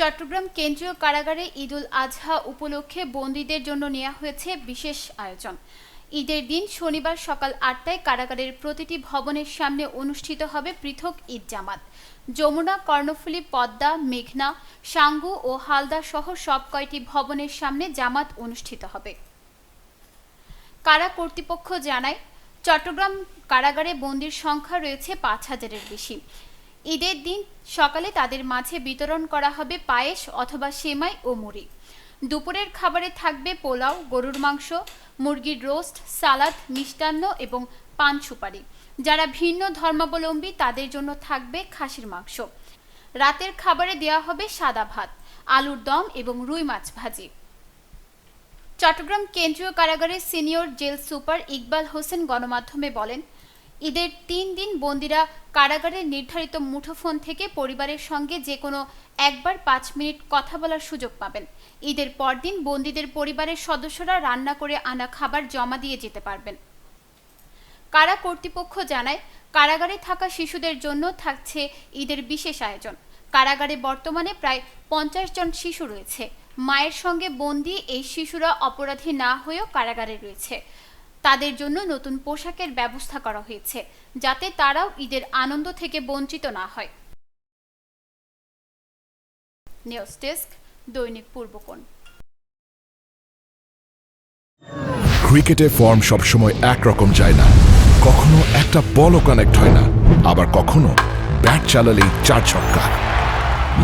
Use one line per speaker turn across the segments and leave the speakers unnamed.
চট্টগ্রাম কেন্দ্রীয় কারাগারে ঈদুল আজহা উপলক্ষে বন্দীদের জন্য নেওয়া হয়েছে বিশেষ আয়োজন। ঈদের দিন শনিবার সকাল আটটায় কারাগারের প্রতিটি ভবনের সামনে অনুষ্ঠিত হবে পৃথক ঈদ জামাত। যমুনা, কর্ণফুলী, পদ্মা, মেঘনা, সাঙ্গু ও হালদা সহ সব কয়টি ভবনের সামনে জামাত অনুষ্ঠিত হবে। কারা কর্তৃপক্ষ জানায়, চট্টগ্রাম কারাগারে বন্দির সংখ্যা রয়েছে পাঁচ হাজারের বেশি। ঈদের দিন সকালে তাদের মাঝে বিতরণ করা হবে পায়েস অথবা সেমাই ও মুড়ি। দুপুরের খাবারে থাকবে পোলাও, গরুর মাংস, মুরগির রোস্ট, সালাদ, মিষ্টান্ন এবং পান সুপারি। যারা ভিন্ন ধর্মাবলম্বী তাদের জন্য থাকবে খাসির মাংস। রাতের খাবারে দেওয়া হবে সাদা ভাত, আলুর দম এবং রুই মাছ ভাজি। চট্টগ্রাম কেন্দ্রীয় কারাগারের senior jail super Iqbal Hossain গণমাধ্যমে বলেন ঈদের তিন দিন বন্দিরা কারাগারের নির্ধারিত মুঠোফোন থেকে পরিবারের সঙ্গে যে কোনো একবার পাঁচ মিনিট কথা বলার সুযোগ পাবেন। ঈদের পরদিন বন্দীদের পরিবারের সদস্যরা রান্না করে আনা খাবার জমা দিয়ে যেতে পারবেন। কারা কর্তৃপক্ষ জানায়, কারাগারে থাকা শিশুদের জন্য থাকছে ঈদের বিশেষ আয়োজন। কারাগারে বর্তমানে প্রায় পঞ্চাশ জন শিশু রয়েছে। মায়ের সঙ্গে বন্দি এই শিশুরা অপরাধী না হয়েও কারাগারে রয়েছে। তাদের জন্য নতুন পোশাকের ব্যবস্থা করা হয়েছে, যাতে তারাও ঈদের আনন্দ থেকে বঞ্চিত না হয়। নিউজ ডেস্ক, দৈনিক পূর্বকোণ।
ক্রিকেটে ফর্ম সবসময় একরকম যায় না। কখনো একটা বলও কানেক্ট হয় না। আবার কখনো ব্যাট চালালেই চার ছক্কা।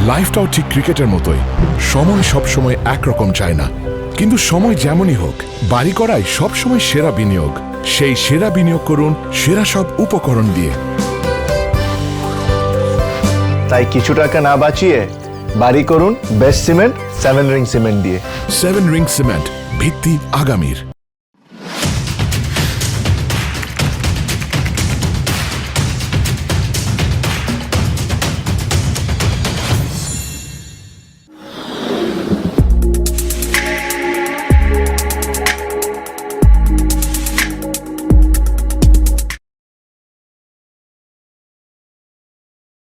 লাইফটাও ঠিক ক্রিকেটের মতোই। সময় সবসময় একরকম যায় না। কিন্তু সময় যেমনই হোক বাড়ি করাই সবসময় সেরা বিনিয়োগ। সেই সেরা বিনিয়োগ করুন সেরা সব উপকরণ দিয়ে।
তাই কিছু টাকা না বাঁচিয়ে বাড়ি করুন best cement seven ring cement দিয়ে।
সেভেন রিং সিমেন্ট ভিত্তি আগামীর।